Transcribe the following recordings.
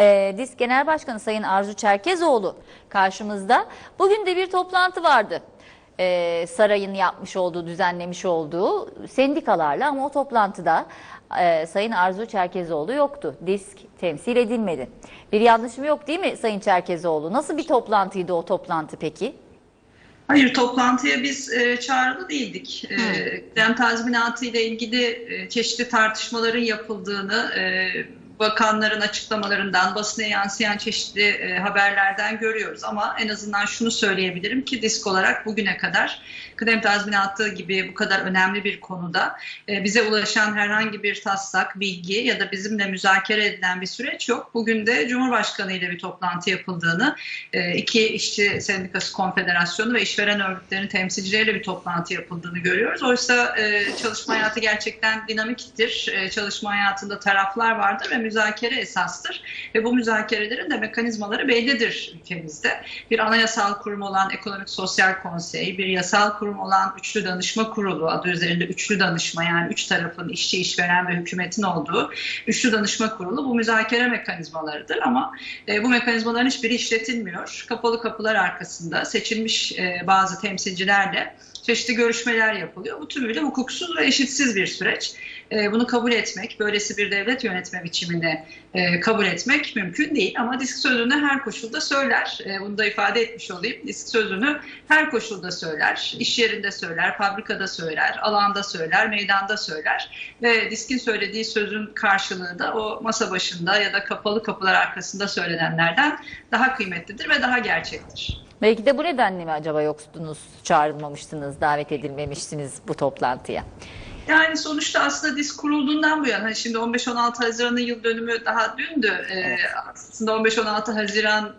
e, DİSK Genel Başkanı Sayın Arzu Çerkezoğlu karşımızda. Bugün de bir toplantı vardı. E, sarayın yapmış olduğu, düzenlemiş olduğu sendikalarla ama o toplantıda e, Sayın Arzu Çerkezoğlu yoktu. DİSK temsil edilmedi. Bir yanlışım yok değil mi Sayın Çerkezoğlu? Nasıl bir toplantıydı o toplantı peki? Hayır toplantıya biz e, çağrılı değildik. E, dem tazminatı ile ilgili e, çeşitli tartışmaların yapıldığını e, bakanların açıklamalarından, basına yansıyan çeşitli e, haberlerden görüyoruz. Ama en azından şunu söyleyebilirim ki disk olarak bugüne kadar kıdem tazminatı gibi bu kadar önemli bir konuda e, bize ulaşan herhangi bir taslak, bilgi ya da bizimle müzakere edilen bir süreç yok. Bugün de Cumhurbaşkanı ile bir toplantı yapıldığını, e, iki işçi sendikası konfederasyonu ve işveren örgütlerinin temsilcileriyle bir toplantı yapıldığını görüyoruz. Oysa e, çalışma hayatı gerçekten dinamiktir. E, çalışma hayatında taraflar vardır ve müzakere esastır. Ve bu müzakerelerin de mekanizmaları bellidir ülkemizde. Bir anayasal kurum olan Ekonomik Sosyal Konsey, bir yasal kurum olan Üçlü Danışma Kurulu adı üzerinde Üçlü Danışma yani üç tarafın işçi, işveren ve hükümetin olduğu Üçlü Danışma Kurulu bu müzakere mekanizmalarıdır ama e, bu mekanizmaların hiçbiri işletilmiyor. Kapalı kapılar arkasında seçilmiş e, bazı temsilcilerle çeşitli görüşmeler yapılıyor. Bu tümüyle hukuksuz ve eşitsiz bir süreç. E, bunu kabul etmek, böylesi bir devlet yönetme biçimini e, kabul etmek mümkün değil. Ama disk sözünü her koşulda söyler. E, bunu da ifade etmiş olayım. Disk sözünü her koşulda söyler. İş yerinde söyler, fabrikada söyler, alanda söyler, meydanda söyler. Ve diskin söylediği sözün karşılığı da o masa başında ya da kapalı kapılar arkasında söylenenlerden daha kıymetlidir ve daha gerçektir. Belki de bu nedenle mi acaba yoksunuz, çağrılmamıştınız, davet edilmemiştiniz bu toplantıya? Yani sonuçta aslında disk kurulduğundan bu yana hani şimdi 15-16 Haziran'ın yıl dönümü daha dündü. Ee, aslında 15-16 Haziran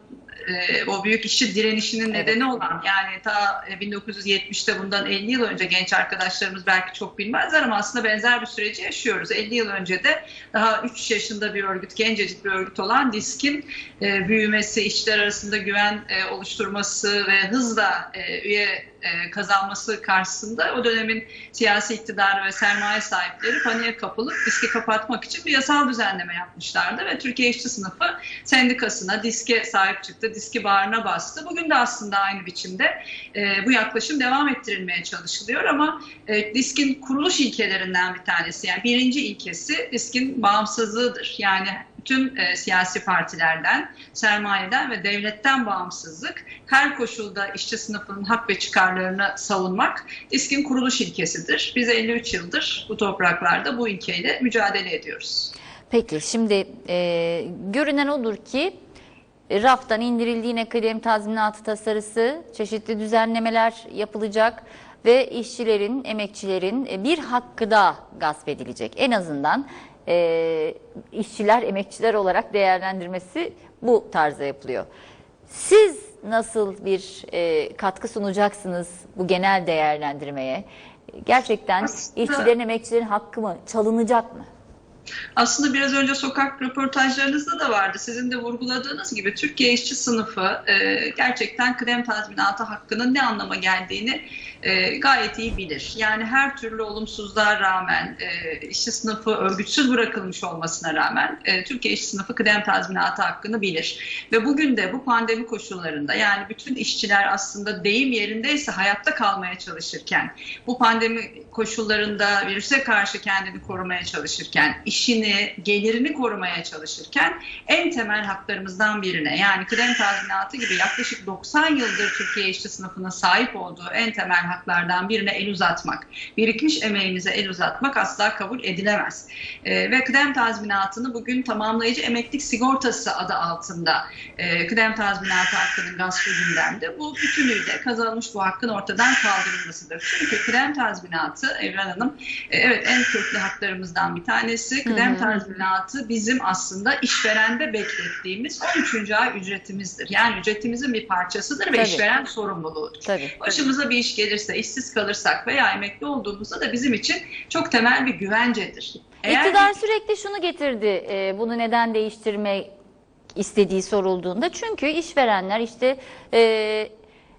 e, o büyük işçi direnişinin nedeni olan yani ta e, 1970'te bundan 50 yıl önce genç arkadaşlarımız belki çok bilmezler ama aslında benzer bir süreci yaşıyoruz. 50 yıl önce de daha 3 yaşında bir örgüt, gencecik bir örgüt olan DİSK'in e, büyümesi, işçiler arasında güven e, oluşturması ve hızla e, üye e, kazanması karşısında o dönemin siyasi iktidarı ve sermaye sahipleri paniğe kapılıp diski kapatmak için bir yasal düzenleme yapmışlardı ve Türkiye İşçi Sınıfı sendikasına, diske sahip çıktı, diski bağrına bastı. Bugün de aslında aynı biçimde e, bu yaklaşım devam ettirilmeye çalışılıyor ama e, diskin kuruluş ilkelerinden bir tanesi yani birinci ilkesi diskin bağımsızlığıdır. Yani bütün e, siyasi partilerden, sermayeden ve devletten bağımsızlık, her koşulda işçi sınıfının hak ve çıkarlarını savunmak diskin kuruluş ilkesidir. Biz 53 yıldır bu topraklarda bu ilkeyle mücadele ediyoruz. Peki şimdi e, görünen odur ki raftan indirildiğine kıdem tazminatı tasarısı, çeşitli düzenlemeler yapılacak ve işçilerin, emekçilerin e, bir hakkı da gasp edilecek. En azından e, işçiler, emekçiler olarak değerlendirmesi bu tarzda yapılıyor. Siz nasıl bir e, katkı sunacaksınız bu genel değerlendirmeye? Gerçekten Aslında- işçilerin, emekçilerin hakkı mı çalınacak mı? Aslında biraz önce sokak röportajlarınızda da vardı. Sizin de vurguladığınız gibi Türkiye işçi sınıfı e, gerçekten kıdem tazminatı hakkının ne anlama geldiğini e, gayet iyi bilir. Yani her türlü olumsuzluğa rağmen, e, işçi sınıfı örgütsüz bırakılmış olmasına rağmen e, Türkiye işçi sınıfı kıdem tazminatı hakkını bilir. Ve bugün de bu pandemi koşullarında yani bütün işçiler aslında deyim yerindeyse hayatta kalmaya çalışırken, bu pandemi koşullarında virüse karşı kendini korumaya çalışırken, işini, gelirini korumaya çalışırken en temel haklarımızdan birine yani kıdem tazminatı gibi yaklaşık 90 yıldır Türkiye işçi sınıfının sahip olduğu en temel haklardan birine el uzatmak, birikmiş emeğimize el uzatmak asla kabul edilemez. Ee, ve kıdem tazminatını bugün tamamlayıcı emeklilik sigortası adı altında e, kıdem tazminatı hakkının gaspı gündemde. Bu bütünüyle kazanılmış bu hakkın ortadan kaldırılmasıdır. Çünkü kıdem tazminatı Evren Hanım e, evet en köklü haklarımızdan bir tanesi. Kıdem Hı hı. tazminatı bizim aslında işverende beklettiğimiz 13. ay ücretimizdir. Yani ücretimizin bir parçasıdır ve Tabii. işveren sorumluluğudur. Tabii. Başımıza bir iş gelirse, işsiz kalırsak veya emekli olduğumuzda da bizim için çok temel bir güvencedir. Eğer İktidar sürekli şunu getirdi, e, bunu neden değiştirme istediği sorulduğunda. Çünkü işverenler işte e,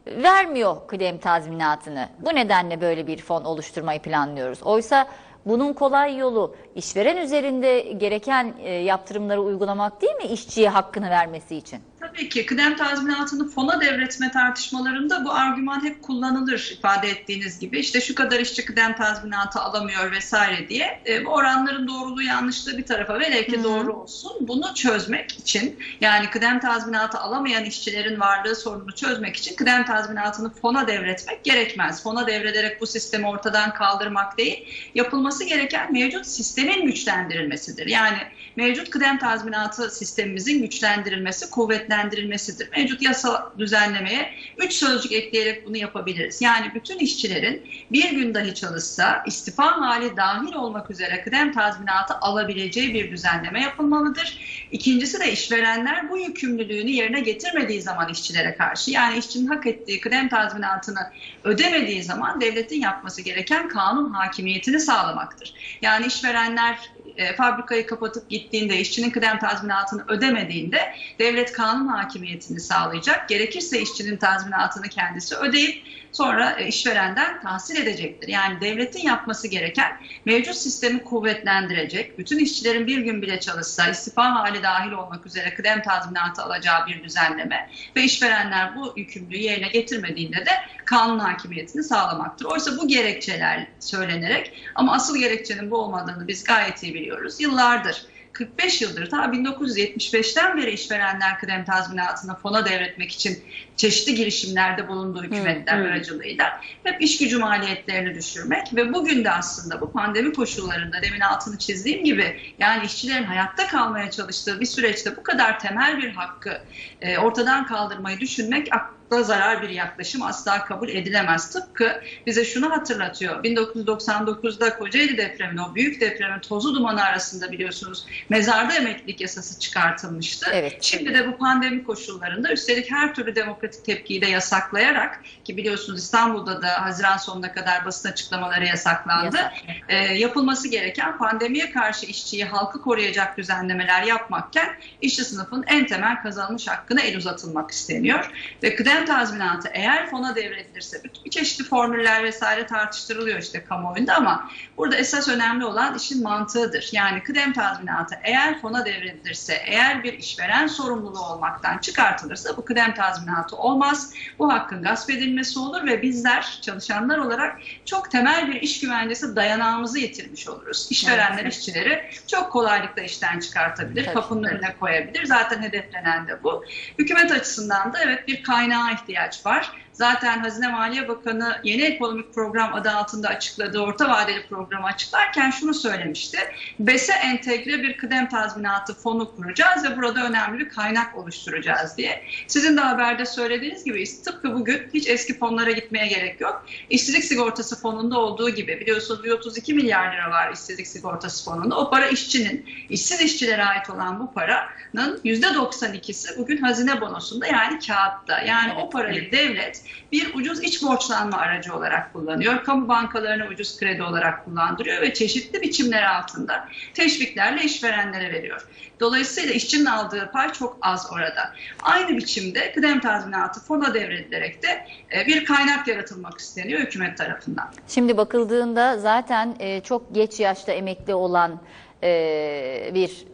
vermiyor kıdem tazminatını. Bu nedenle böyle bir fon oluşturmayı planlıyoruz. Oysa Bunun kolay yolu işveren üzerinde gereken e, yaptırımları uygulamak değil mi işçiye hakkını vermesi için? Tabii ki kıdem tazminatını fona devretme tartışmalarında bu argüman hep kullanılır ifade ettiğiniz gibi. İşte şu kadar işçi kıdem tazminatı alamıyor vesaire diye. E, bu oranların doğruluğu yanlışlığı bir tarafa velev ki doğru olsun. Bunu çözmek için yani kıdem tazminatı alamayan işçilerin varlığı sorununu çözmek için kıdem tazminatını fona devretmek gerekmez. Fona devrederek bu sistemi ortadan kaldırmak değil, yapılması gereken mevcut sistemin güçlendirilmesidir. Yani mevcut kıdem tazminatı sistemimizin güçlendirilmesi, kuvvetlendirilmesidir. Mevcut yasa düzenlemeye üç sözcük ekleyerek bunu yapabiliriz. Yani bütün işçilerin bir gün dahi çalışsa istifa hali dahil olmak üzere kıdem tazminatı alabileceği bir düzenleme yapılmalıdır. İkincisi de işverenler bu yükümlülüğünü yerine getirmediği zaman işçilere karşı yani işçinin hak ettiği kıdem tazminatını ödemediği zaman devletin yapması gereken kanun hakimiyetini sağlamaktır. Yani işverenler e, fabrikayı kapatıp gittiğinde, işçinin kıdem tazminatını ödemediğinde devlet kanun hakimiyetini sağlayacak. Gerekirse işçinin tazminatını kendisi ödeyip sonra e, işverenden tahsil edecektir. Yani devletin yapması gereken mevcut sistemi kuvvetlendirecek, bütün işçilerin bir gün bile çalışsa istifa hali dahil olmak üzere kıdem tazminatı alacağı bir düzenleme ve işverenler bu yükümlülüğü yerine getirmediğinde de kanun hakimiyetini sağlamaktır. Oysa bu gerekçeler söylenerek ama asıl gerekçenin bu olmadığını biz gayet iyi biliyoruz. Yıllardır 45 yıldır ta 1975'ten beri işverenler kıdem tazminatını fona devretmek için çeşitli girişimlerde bulunduğu hükümetler hı. aracılığıyla hep iş gücü maliyetlerini düşürmek ve bugün de aslında bu pandemi koşullarında demin altını çizdiğim gibi yani işçilerin hayatta kalmaya çalıştığı bir süreçte bu kadar temel bir hakkı e, ortadan kaldırmayı düşünmek akla zarar bir yaklaşım asla kabul edilemez. Tıpkı bize şunu hatırlatıyor. 1999'da Kocaeli depreminin o büyük depremin tozu dumanı arasında biliyorsunuz mezarda emeklilik yasası çıkartılmıştı. Evet. Şimdi de bu pandemi koşullarında üstelik her türlü demokratik tepkiyi de yasaklayarak ki biliyorsunuz İstanbul'da da Haziran sonuna kadar basın açıklamaları yasaklandı. Yasak. E, yapılması gereken pandemiye karşı işçiyi halkı koruyacak düzenlemeler yapmakken işçi sınıfın en temel kazanılmış hakkına el uzatılmak isteniyor. Ve kıdem tazminatı eğer fona devredilirse bir, çeşitli formüller vesaire tartıştırılıyor işte kamuoyunda ama burada esas önemli olan işin mantığıdır. Yani kıdem tazminatı eğer fona devredilirse, eğer bir işveren sorumluluğu olmaktan çıkartılırsa bu kıdem tazminatı olmaz. Bu hakkın gasp edilmesi olur ve bizler çalışanlar olarak çok temel bir iş güvencesi dayanağımızı yitirmiş oluruz. İşverenler Evet. işçileri çok kolaylıkla işten çıkartabilir, Tabii, kapının önüne koyabilir. Zaten hedeflenen de bu. Hükümet açısından da evet bir kaynağa ihtiyaç var. Zaten Hazine Maliye Bakanı yeni ekonomik program adı altında açıkladığı orta vadeli programı açıklarken şunu söylemişti. BES'e entegre bir kıdem tazminatı fonu kuracağız ve burada önemli bir kaynak oluşturacağız diye. Sizin de haberde söylediğiniz gibi tıpkı bugün hiç eski fonlara gitmeye gerek yok. İşsizlik sigortası fonunda olduğu gibi biliyorsunuz bir 32 milyar lira var işsizlik sigortası fonunda. O para işçinin, işsiz işçilere ait olan bu paranın %92'si bugün hazine bonosunda yani kağıtta. Yani o parayı devlet bir ucuz iç borçlanma aracı olarak kullanıyor. Kamu bankalarına ucuz kredi olarak kullandırıyor ve çeşitli biçimler altında teşviklerle işverenlere veriyor. Dolayısıyla işçinin aldığı pay çok az orada. Aynı biçimde kıdem tazminatı fona devredilerek de e, bir kaynak yaratılmak isteniyor hükümet tarafından. Şimdi bakıldığında zaten e, çok geç yaşta emekli olan e, bir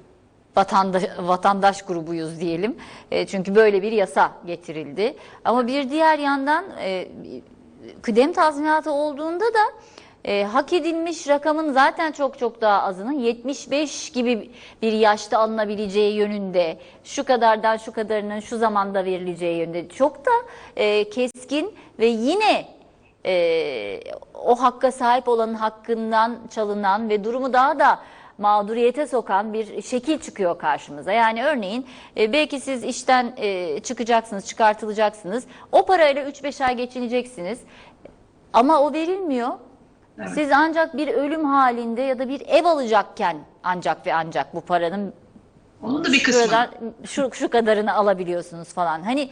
vatandaş, vatandaş grubuyuz diyelim. E, çünkü böyle bir yasa getirildi. Ama bir diğer yandan e, kıdem tazminatı olduğunda da e, hak edilmiş rakamın zaten çok çok daha azının 75 gibi bir yaşta alınabileceği yönünde şu kadardan şu kadarının şu zamanda verileceği yönünde çok da e, keskin ve yine e, o hakka sahip olanın hakkından çalınan ve durumu daha da mağduriyete sokan bir şekil çıkıyor karşımıza. Yani örneğin e, belki siz işten e, çıkacaksınız, çıkartılacaksınız. O parayla 3-5 ay geçineceksiniz. Ama o verilmiyor. Evet. Siz ancak bir ölüm halinde ya da bir ev alacakken ancak ve ancak bu paranın Onun da bir kısmı. şuradan, şu, şu kadarını alabiliyorsunuz falan. Hani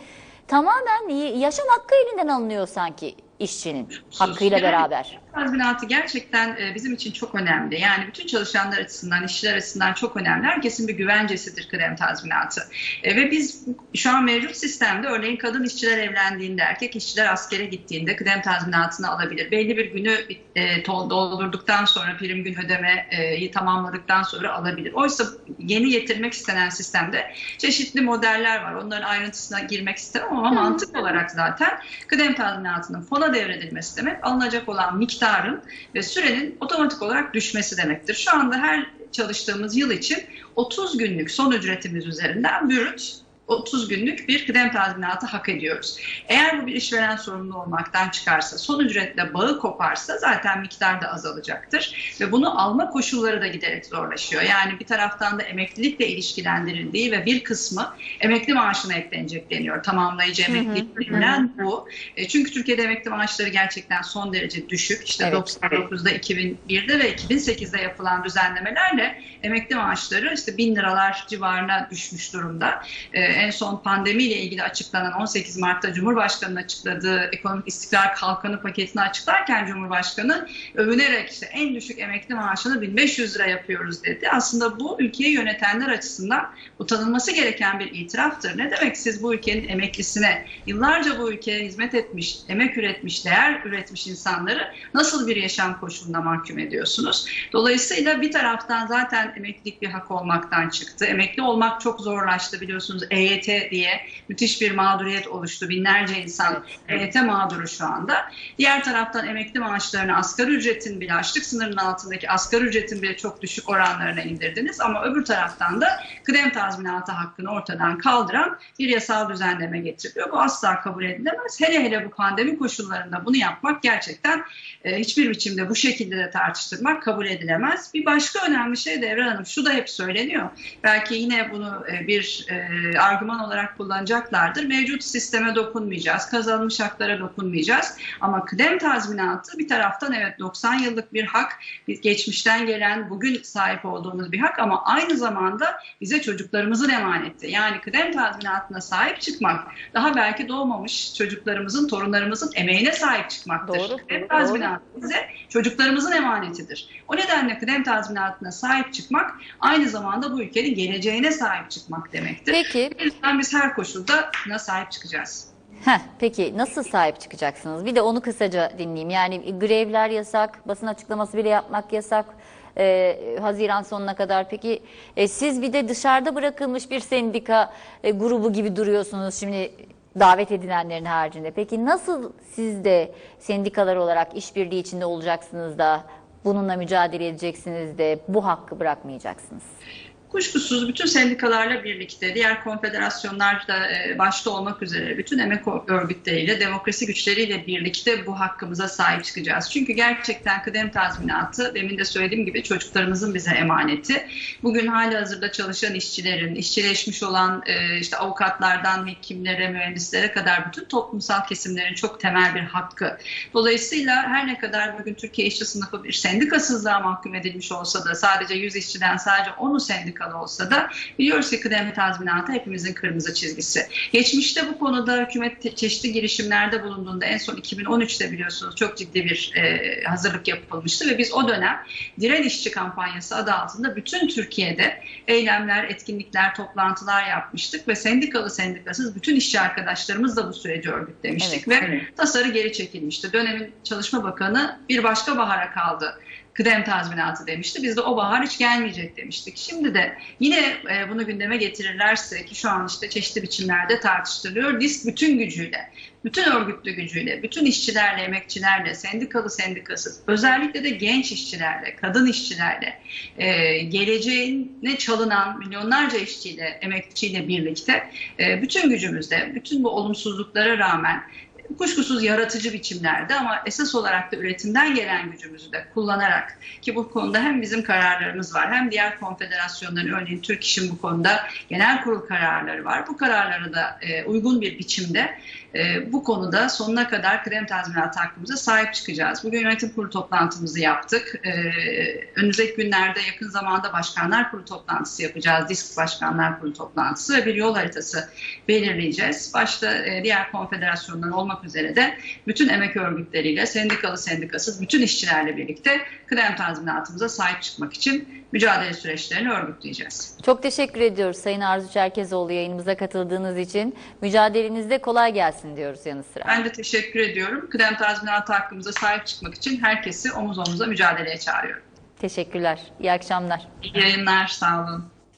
tamamen yaşam hakkı elinden alınıyor sanki işçinin hakkıyla Yani beraber. Tazminatı gerçekten e, bizim için çok önemli. Yani bütün çalışanlar açısından, işçiler açısından çok önemli. Herkesin bir güvencesidir kıdem tazminatı. E, ve biz şu an mevcut sistemde örneğin kadın işçiler evlendiğinde, erkek işçiler askere gittiğinde kıdem tazminatını alabilir. Belli bir günü e, doldurduktan sonra prim gün ödemeyi tamamladıktan sonra alabilir. Oysa yeni getirmek istenen sistemde çeşitli modeller var. Onların ayrıntısına girmek istemem ama mantık olarak zaten kıdem tazminatının fona devredilmesi demek alınacak olan miktarın ve sürenin otomatik olarak düşmesi demektir. Şu anda her çalıştığımız yıl için 30 günlük son ücretimiz üzerinden bürüt 30 günlük bir kıdem tazminatı hak ediyoruz. Eğer bu bir işveren sorumlu olmaktan çıkarsa, son ücretle bağı koparsa zaten miktar da azalacaktır. Ve bunu alma koşulları da giderek zorlaşıyor. Yani bir taraftan da emeklilikle ilişkilendirildiği ve bir kısmı emekli maaşına eklenecek deniyor. Tamamlayıcı emeklilik denilen bu. E, Çünkü Türkiye'de emekli maaşları gerçekten son derece düşük. İşte Evet. 99'da, 2001'de ve 2008'de yapılan düzenlemelerle emekli maaşları işte bin liralar civarına düşmüş durumda. Ee, en son pandemiyle ilgili açıklanan 18 Mart'ta Cumhurbaşkanı'nın açıkladığı ekonomik istikrar kalkanı paketini açıklarken Cumhurbaşkanı övünerek işte en düşük emekli maaşını 1500 lira yapıyoruz dedi. Aslında bu ülkeyi yönetenler açısından utanılması gereken bir itiraftır. Ne demek siz bu ülkenin emeklisine yıllarca bu ülkeye hizmet etmiş, emek üretmiş, değer üretmiş insanları nasıl bir yaşam koşuluna mahkum ediyorsunuz? Dolayısıyla bir taraftan zaten emeklilik bir hak olmaktan çıktı. Emekli olmak çok zorlaştı biliyorsunuz. EYT diye müthiş bir mağduriyet oluştu. Binlerce insan EYT mağduru şu anda. Diğer taraftan emekli maaşlarını asgari ücretin bile açlık sınırının altındaki asgari ücretin bile çok düşük oranlarına indirdiniz. Ama öbür taraftan da kıdem tazminatı hakkını ortadan kaldıran bir yasal düzenleme getiriliyor. Bu asla kabul edilemez. Hele hele bu pandemi koşullarında bunu yapmak gerçekten e, hiçbir biçimde bu şekilde de tartıştırmak kabul edilemez. Bir başka önemli şey de Evren Hanım şu da hep söyleniyor. Belki yine bunu e, bir e, argüman olarak kullanacaklardır. Mevcut sisteme dokunmayacağız, kazanılmış haklara dokunmayacağız. Ama kıdem tazminatı bir taraftan evet 90 yıllık bir hak, biz geçmişten gelen bugün sahip olduğumuz bir hak ama aynı zamanda bize çocuklarımızın emaneti. Yani kıdem tazminatına sahip çıkmak daha belki doğmamış çocuklarımızın, torunlarımızın emeğine sahip çıkmaktır. Doğru, Kıdem doğru. tazminatı bize çocuklarımızın emanetidir. O nedenle kıdem tazminatına sahip çıkmak aynı zamanda bu ülkenin geleceğine sahip çıkmak demektir. Peki, yüzden biz her koşulda buna sahip çıkacağız. heh, peki nasıl sahip çıkacaksınız? Bir de onu kısaca dinleyeyim. Yani grevler yasak, basın açıklaması bile yapmak yasak. e, Haziran sonuna kadar. Peki e, siz bir de dışarıda bırakılmış bir sendika e, grubu gibi duruyorsunuz şimdi davet edilenlerin haricinde. Peki nasıl siz de sendikalar olarak işbirliği içinde olacaksınız da bununla mücadele edeceksiniz de bu hakkı bırakmayacaksınız? Kuşkusuz bütün sendikalarla birlikte, diğer konfederasyonlar da e, başta olmak üzere bütün emek örgütleriyle, demokrasi güçleriyle birlikte bu hakkımıza sahip çıkacağız. Çünkü gerçekten kıdem tazminatı, demin de söylediğim gibi çocuklarımızın bize emaneti. Bugün hali hazırda çalışan işçilerin, işçileşmiş olan e, işte avukatlardan hekimlere, mühendislere kadar bütün toplumsal kesimlerin çok temel bir hakkı. Dolayısıyla her ne kadar bugün Türkiye işçi sınıfı bir sendikasızlığa mahkum edilmiş olsa da sadece 100 işçiden sadece 10'u sendikalı olsa da biliyoruz ki kıdem tazminatı hepimizin kırmızı çizgisi. Geçmişte bu konuda hükümet çeşitli girişimlerde bulunduğunda en son 2013'te biliyorsunuz çok ciddi bir e, hazırlık yapılmıştı ve biz o dönem Diren İşçi kampanyası adı altında bütün Türkiye'de eylemler, etkinlikler, toplantılar yapmıştık ve sendikalı sendikasız bütün işçi arkadaşlarımız da bu süreci örgütlemiştik Evet, ve tasarı geri çekilmişti. Dönemin Çalışma Bakanı bir başka bahara kaldı kıdem tazminatı demişti. Biz de o bahar hiç gelmeyecek demiştik. Şimdi de yine e, bunu gündeme getirirlerse ki şu an işte çeşitli biçimlerde tartıştırılıyor. DİSK bütün gücüyle, bütün örgütlü gücüyle, bütün işçilerle, emekçilerle, sendikalı sendikasız, özellikle de genç işçilerle, kadın işçilerle, e, geleceğine çalınan milyonlarca işçiyle, emekçiyle birlikte e, bütün gücümüzle, bütün bu olumsuzluklara rağmen kuşkusuz yaratıcı biçimlerde ama esas olarak da üretimden gelen gücümüzü de kullanarak ki bu konuda hem bizim kararlarımız var hem diğer konfederasyonların örneğin Türk İş'in bu konuda genel kurul kararları var. Bu kararları da e, uygun bir biçimde e, bu konuda sonuna kadar kıdem tazminatı hakkımıza sahip çıkacağız. Bugün yönetim kurulu toplantımızı yaptık. E, önümüzdeki günlerde yakın zamanda başkanlar kurulu toplantısı yapacağız. Disk başkanlar kurulu toplantısı ve bir yol haritası belirleyeceğiz. Başta e, diğer konfederasyonlar olmak üzere de bütün emek örgütleriyle, sendikalı sendikasız, bütün işçilerle birlikte kıdem tazminatımıza sahip çıkmak için mücadele süreçlerini örgütleyeceğiz. Çok teşekkür ediyoruz Sayın Arzu Çerkezoğlu yayınımıza katıldığınız için. Mücadelenizde kolay gelsin diyoruz yanı sıra. Ben de teşekkür ediyorum. Kıdem tazminatı hakkımıza sahip çıkmak için herkesi omuz omuza mücadeleye çağırıyorum. Teşekkürler. İyi akşamlar. İyi yayınlar, sağ olun.